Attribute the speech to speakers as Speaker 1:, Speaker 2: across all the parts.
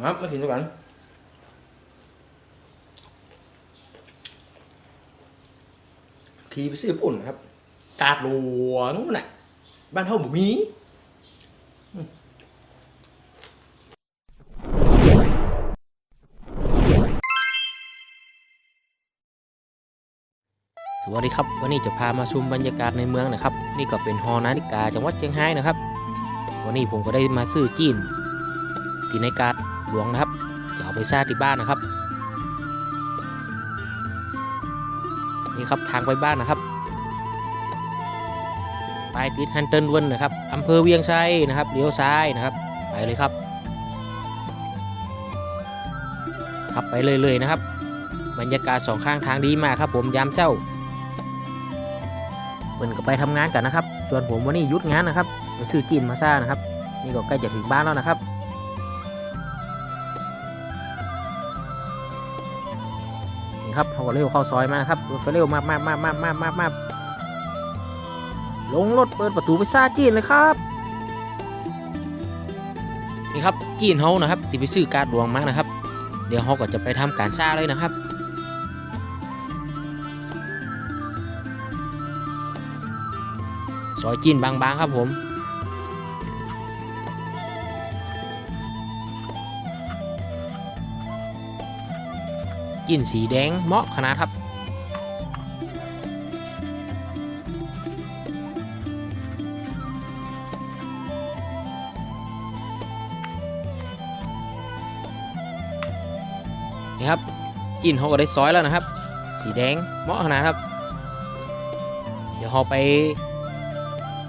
Speaker 1: มามากินด้วยกันขี่ไปซื้อญี่ปุ่นครับ กาดหลวงน่ะบ้านเฮาบ่มี
Speaker 2: สวัสดีครับวันนี้จะพามาชมบรรยากาศในเมืองนะครับ นี่ก็เป็นฮอนาฬิกาจังหวัดเชียงรายนะครับ วันนี้ผมก็ได้มาซื้อจีนที่ในการ หลวงนะครับ จะเอาไปซ่าที่บ้านนะครับ นี่ครับทางไปบ้านนะครับไปติดฮันเติลวนนะครับอำเภอเวียงชัยนะครับเลี้ยวซ้ายนะครับ ไปเลยครับขับไปเลยๆนะครับ บรรยากาศสองข้างทางดีมากครับ ผมยามเจ้าเพิ่นก็ไปทำงานกันนะครับ ส่วนผมวันนี้หยุดงานนะครับไปซื้อจีนมาซ่านะครับ นี่ก็ใกล้จะถึงบ้านแล้วนะครับ ครับเขาก็เร็วเข้าซอยมานะครับรถไฟเร็วมากมากมากมากมากมากมากลงรถเปิดประตูไปซาจีนเลยครับ นี่ครับจีนเฮานะครับที่ไปซื้อการดวงมานะครับ เดี๋ยวเขาก็จะไปทำการซาเลยนะครับซอยจีนบางๆครับผม จีนสีแดงเหมาะขนาดครับนี่ครับจีนเขาก็ได้ซอยแล้วนะครับ สีแดงเหมาะขนาดครับ เดี๋ยวเราไป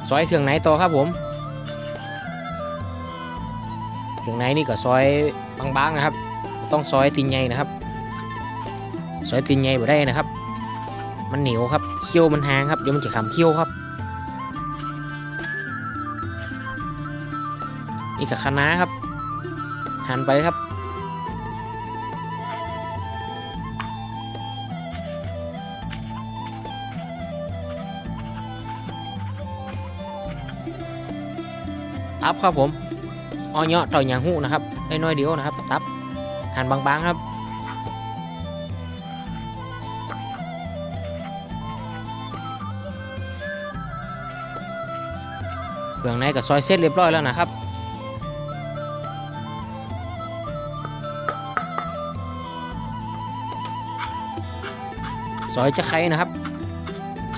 Speaker 2: ซอยเครื่องในต่อครับผม เครื่องในนี่ก็ซอยบางๆนะครับ ต้องซอยตีนใหญ่นะครับ ซอยตีนใหญ่บ่ได้นะครับ มันเหนียวครับเคี้ยวมันแหงครับเดี๋ยวมันจะขำเคี้ยวครับ นี่กับคะน้าครับหั่นไปครับตับครับผมอ้อเนาะต่อยยางหูนะครับได้น้อยเดียวนะครับตับหั่นบางๆครับ เครื่องในก็ซอยเสร็จเรียบร้อยแล้วนะครับซอยจะไข่นะครับ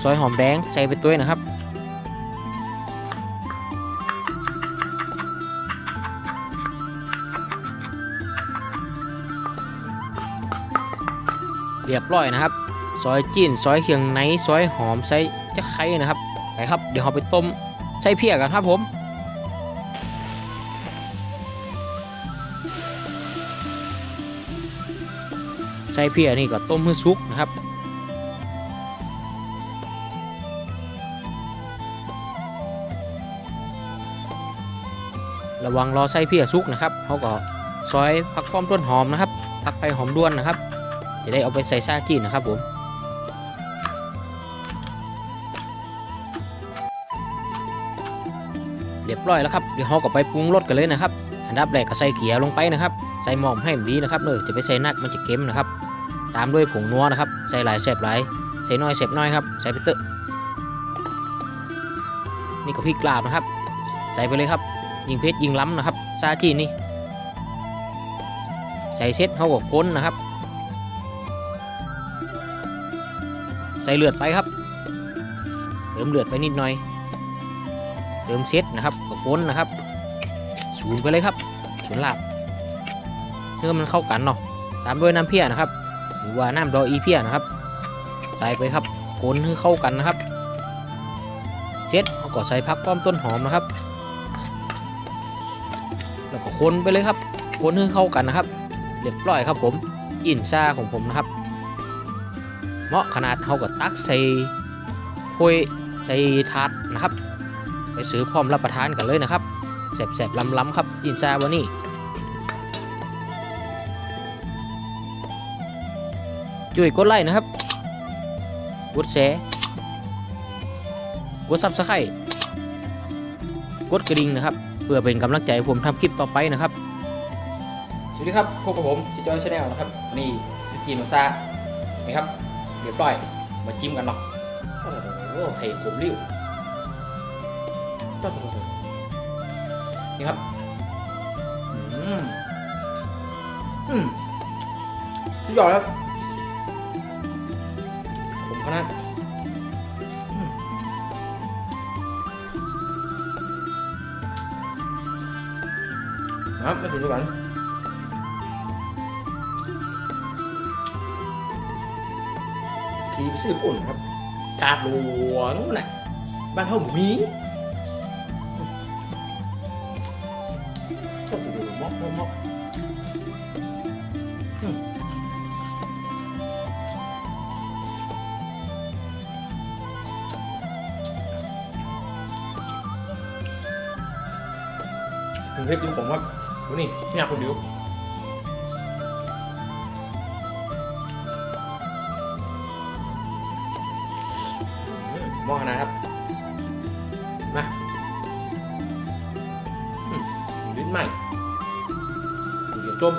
Speaker 2: ซอยหอมแดงใส่ไปตัวนะครับเรียบร้อยนะครับ ซอยจีนซอยเคียงในซอยหอมใส่จะไข่นะครับ ไปครับ เดี๋ยวเราไปต้ม ใส่เพียกันครับผม ใส่เพียนี่ก็ต้มให้สุกนะครับ ระวังรอใส่เพียสุกนะครับเขาก็ซอยผักป้อมต้นหอมนะครับตักไปหอมด้วนนะครับ จะได้เอาไปใส่ซาจีนนะครับผม บร้อยแล้วครับเดี๋ยวเราก็ไปปรุงรสกันเลยนะครับอันดับแรกก็ใส่เกียร์ลงไปนะครับ ใส่หมอมให้ดีนะครับเลยจะไปใส่นักมันจะเค็มนะครับ ตามด้วยผงนัวนะครับ ใส่หลายแสบหลายใส่น้อยแสบน้อยครับ ใส่ไปเตอะนี่ก็พริกกลาบนะครับ ใส่ไปเลยครับยิงเพชรยิงล้ำนะครับซาจีนี่ใส่เซ็ตเขาก็ค้นนะครับ ใส่เลือดไปครับเติมเลือดไปนิดหน่อย เติมเซตนะครับกับก้นนะครับศูนย์ไปเลยครับศูนย์ลาบเพื่อมันเข้ากันเนาะตามด้วยน้ำเพี้ยนะครับ หรือว่าน้ำดออีเพี้ยนะครับ ใส่ไปครับก้นให้เข้ากันนะครับเซตเอาก็ใส่พักป้อมต้นหอมนะครับ แล้วก็คนไปเลยครับคนให้เข้ากันนะครับเรียบร้อยครับผมจินซาของผมนะครับเหมาะขนาดเขาก็ตักใส่ถ้วยใส่ถาดนะครับ ซื้อพร้อมรับประทานกันเลยนะครับแสบๆล้ำๆครับจินซาวันนี้ช่ยกดไลค์นะครับ กดแชร์ กดซับสไครต์กดกระดิ่งนะครับ เพื่อเป็นกำลังใจให้ผมทำคลิปต่อไปนะครับ ส
Speaker 1: วัสดีครับ พบกับผมจิจอยชาแนลนะครับ นี่สกีนซานี่ครับเรียบร้อย มาจิ้มกันเนาะโอ้โหไทยขมริ้ว นี่ครับอืมอืมสุดยอดครับ ผมขนาครับมาถึงด้วยกันทีมซื้อปุ่นครับ กาดหลวงน่ะบ้านเฮาบ่มี ถึงเทพชรกินผมครับดูนี่เนี่ยคุณดียวมหม้อขนาดครับ มาลิ้นใหม่เดี๋ยวจม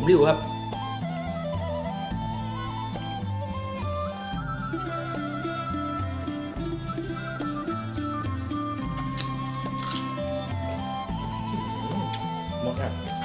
Speaker 1: ผมริ้วครับ หมดครับ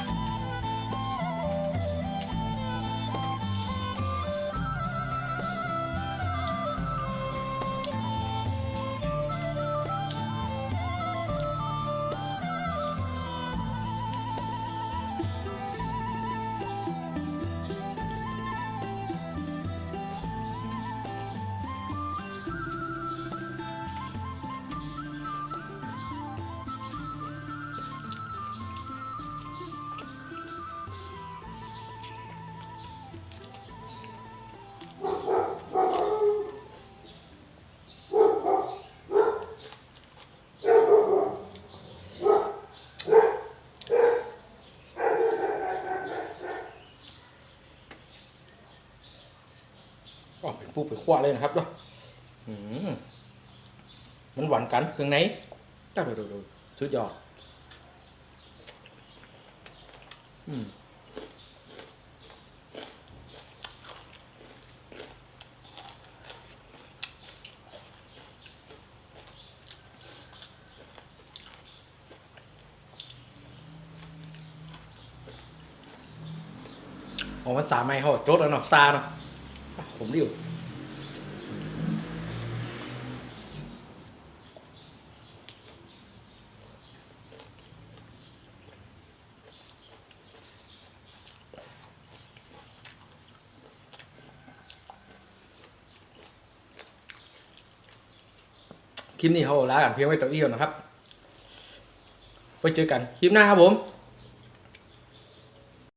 Speaker 1: ป็นปูเป็นขว้าเลยนะครับเนาะมันหวานกันเครื่องในตั้งดูดูสุดยอดอืมออกมาสามไม่เขาโจดแล้วเนาะซาเนาะผมริ้ว คลิปนี้เขาลากันเพียงไว้ตัวเอียวนะครับไว้เจอกันคลิปหน้าครับผม